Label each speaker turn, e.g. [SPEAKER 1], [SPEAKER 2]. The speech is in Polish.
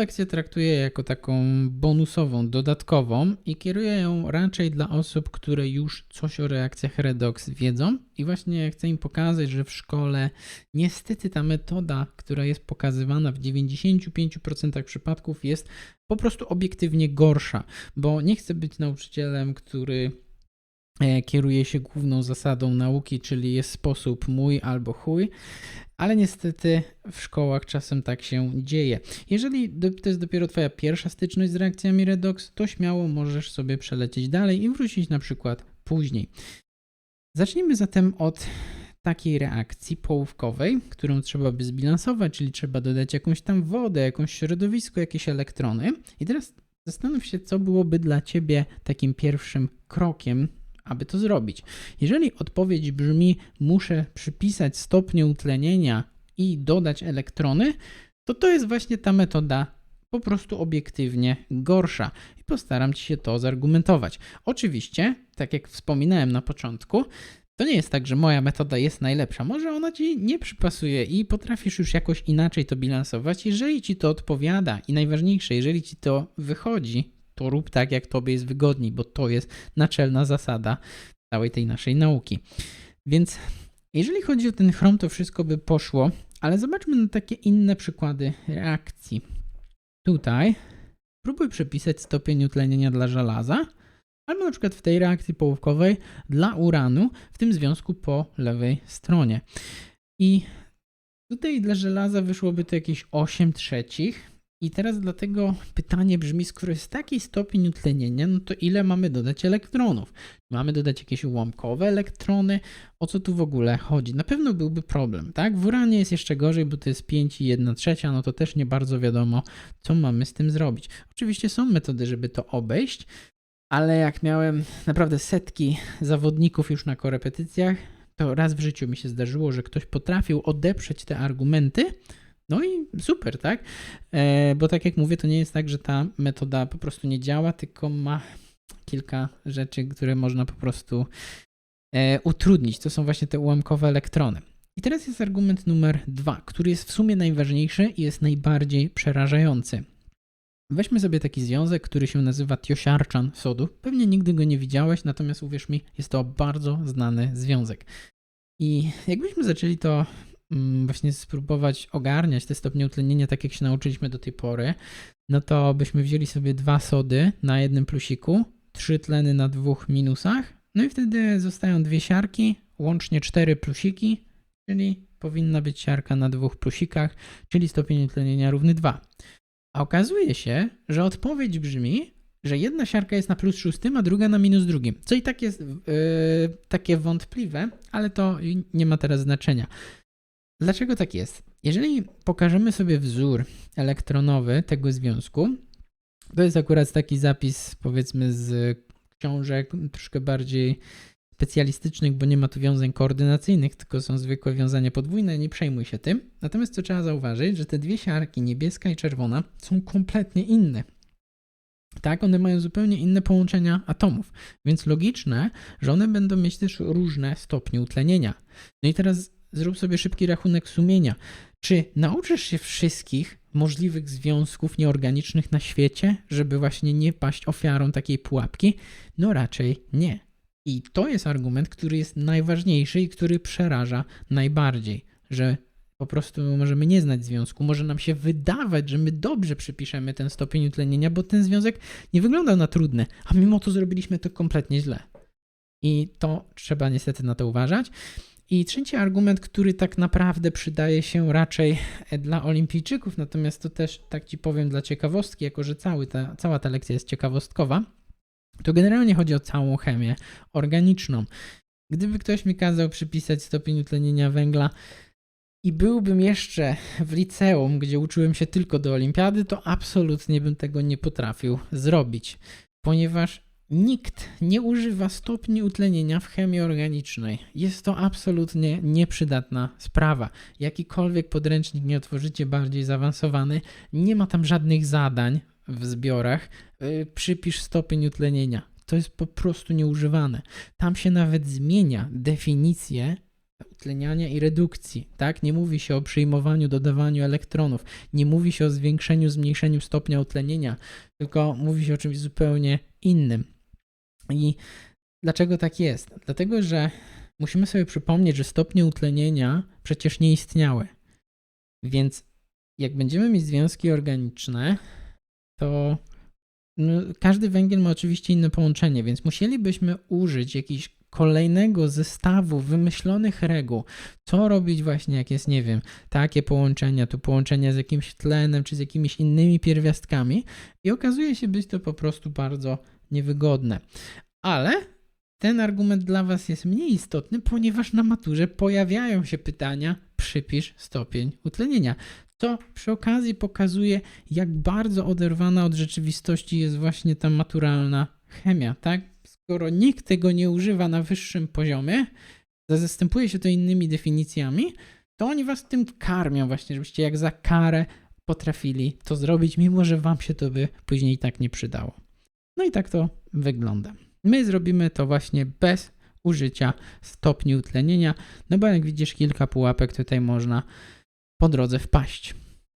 [SPEAKER 1] lekcję traktuję jako taką bonusową, dodatkową i kieruję ją raczej dla osób, które już coś o reakcjach redox wiedzą. I właśnie chcę im pokazać, że w szkole niestety ta metoda, która jest pokazywana w 95% przypadków jest po prostu obiektywnie gorsza, bo nie chcę być nauczycielem, który kieruje się główną zasadą nauki, czyli jest sposób mój albo chuj, ale niestety w szkołach czasem tak się dzieje. Jeżeli to jest dopiero Twoja pierwsza styczność z reakcjami redox, to śmiało możesz sobie przelecieć dalej i wrócić na przykład później. Zacznijmy zatem od takiej reakcji połówkowej, którą trzeba by zbilansować, czyli trzeba dodać jakąś tam wodę, jakąś środowisko, jakieś elektrony. I teraz zastanów się, co byłoby dla Ciebie takim pierwszym krokiem, aby to zrobić. Jeżeli odpowiedź brzmi, muszę przypisać stopnie utlenienia i dodać elektrony, to to jest właśnie ta metoda po prostu obiektywnie gorsza i postaram Ci się to zargumentować. Oczywiście, tak jak wspominałem na początku, to nie jest tak, że moja metoda jest najlepsza. Może ona ci nie przypasuje i potrafisz już jakoś inaczej to bilansować. Jeżeli ci to odpowiada i najważniejsze, jeżeli ci to wychodzi, to rób tak, jak tobie jest wygodniej, bo to jest naczelna zasada całej tej naszej nauki. Więc jeżeli chodzi o ten chrom, to wszystko by poszło, ale zobaczmy na takie inne przykłady reakcji. Tutaj próbuj przepisać stopień utlenienia dla żelaza, albo na przykład w tej reakcji połówkowej dla uranu w tym związku po lewej stronie. I tutaj dla żelaza wyszłoby to jakieś 8 trzecich. I teraz dlatego pytanie brzmi, skoro jest taki stopień utlenienia, no to ile mamy dodać elektronów? Mamy dodać jakieś ułamkowe elektrony? O co tu w ogóle chodzi? Na pewno byłby problem, tak? W uranie jest jeszcze gorzej, bo to jest 5 i 1 trzecia, no to też nie bardzo wiadomo, co mamy z tym zrobić. Oczywiście są metody, żeby to obejść, ale jak miałem naprawdę setki zawodników już na korepetycjach, to raz w życiu mi się zdarzyło, że ktoś potrafił odeprzeć te argumenty. No i super, tak? E, bo tak jak mówię, to nie jest tak, że ta metoda po prostu nie działa, tylko ma kilka rzeczy, które można po prostu e, utrudnić. To są właśnie te ułamkowe elektrony. I teraz jest argument numer dwa, który jest w sumie najważniejszy i jest najbardziej przerażający. Weźmy sobie taki związek, który się nazywa tiosiarczan sodu. Pewnie nigdy go nie widziałeś, natomiast uwierz mi, jest to bardzo znany związek. I jakbyśmy zaczęli to właśnie spróbować ogarniać te stopnie utlenienia, tak jak się nauczyliśmy do tej pory, no to byśmy wzięli sobie dwa sody na jednym plusiku, trzy tleny na dwóch minusach, no i wtedy zostają dwie siarki, łącznie cztery plusiki, czyli powinna być siarka na dwóch plusikach, czyli stopień utlenienia równy 2. A okazuje się, że odpowiedź brzmi, że jedna siarka jest na plus szóstym, a druga na minus drugim. Co i tak jest yy, takie wątpliwe, ale to nie ma teraz znaczenia. Dlaczego tak jest? Jeżeli pokażemy sobie wzór elektronowy tego związku, to jest akurat taki zapis, powiedzmy, z książek troszkę bardziej specjalistycznych, bo nie ma tu wiązań koordynacyjnych, tylko są zwykłe wiązania podwójne, nie przejmuj się tym. Natomiast co trzeba zauważyć, że te dwie siarki, niebieska i czerwona, są kompletnie inne. Tak, one mają zupełnie inne połączenia atomów, więc logiczne, że one będą mieć też różne stopnie utlenienia. No i teraz zrób sobie szybki rachunek sumienia. Czy nauczysz się wszystkich możliwych związków nieorganicznych na świecie, żeby właśnie nie paść ofiarą takiej pułapki? No raczej nie. I to jest argument, który jest najważniejszy i który przeraża najbardziej, że po prostu możemy nie znać związku, może nam się wydawać, że my dobrze przypiszemy ten stopień utlenienia, bo ten związek nie wyglądał na trudny, a mimo to zrobiliśmy to kompletnie źle. I to trzeba niestety na to uważać. I trzeci argument, który tak naprawdę przydaje się raczej dla olimpijczyków, natomiast to też tak ci powiem dla ciekawostki, jako że cały ta, cała ta lekcja jest ciekawostkowa, to generalnie chodzi o całą chemię organiczną. Gdyby ktoś mi kazał przypisać stopień utlenienia węgla i byłbym jeszcze w liceum, gdzie uczyłem się tylko do olimpiady, to absolutnie bym tego nie potrafił zrobić, ponieważ nikt nie używa stopni utlenienia w chemii organicznej. Jest to absolutnie nieprzydatna sprawa. Jakikolwiek podręcznik nie otworzycie bardziej zaawansowany, nie ma tam żadnych zadań w zbiorach, yy, przypisz stopień utlenienia. To jest po prostu nieużywane. Tam się nawet zmienia definicję utleniania i redukcji, tak? Nie mówi się o przyjmowaniu, dodawaniu elektronów, nie mówi się o zwiększeniu, zmniejszeniu stopnia utlenienia, tylko mówi się o czymś zupełnie innym. I dlaczego tak jest? Dlatego, że musimy sobie przypomnieć, że stopnie utlenienia przecież nie istniały. Więc jak będziemy mieć związki organiczne, to no, każdy węgiel ma oczywiście inne połączenie, więc musielibyśmy użyć jakiegoś kolejnego zestawu wymyślonych reguł, co robić właśnie, jak jest, nie wiem, takie połączenia, tu połączenia z jakimś tlenem, czy z jakimiś innymi pierwiastkami i okazuje się być to po prostu bardzo niewygodne. Ale ten argument dla Was jest mniej istotny, ponieważ na maturze pojawiają się pytania, przypisz stopień utlenienia. To przy okazji pokazuje, jak bardzo oderwana od rzeczywistości jest właśnie ta maturalna chemia, tak? Skoro nikt tego nie używa na wyższym poziomie, zastępuje się to innymi definicjami, to oni was tym karmią właśnie, żebyście jak za karę potrafili to zrobić, mimo że wam się to by później tak nie przydało. No i tak to wygląda. My zrobimy to właśnie bez użycia stopni utlenienia, no bo jak widzisz kilka pułapek tutaj można po drodze wpaść.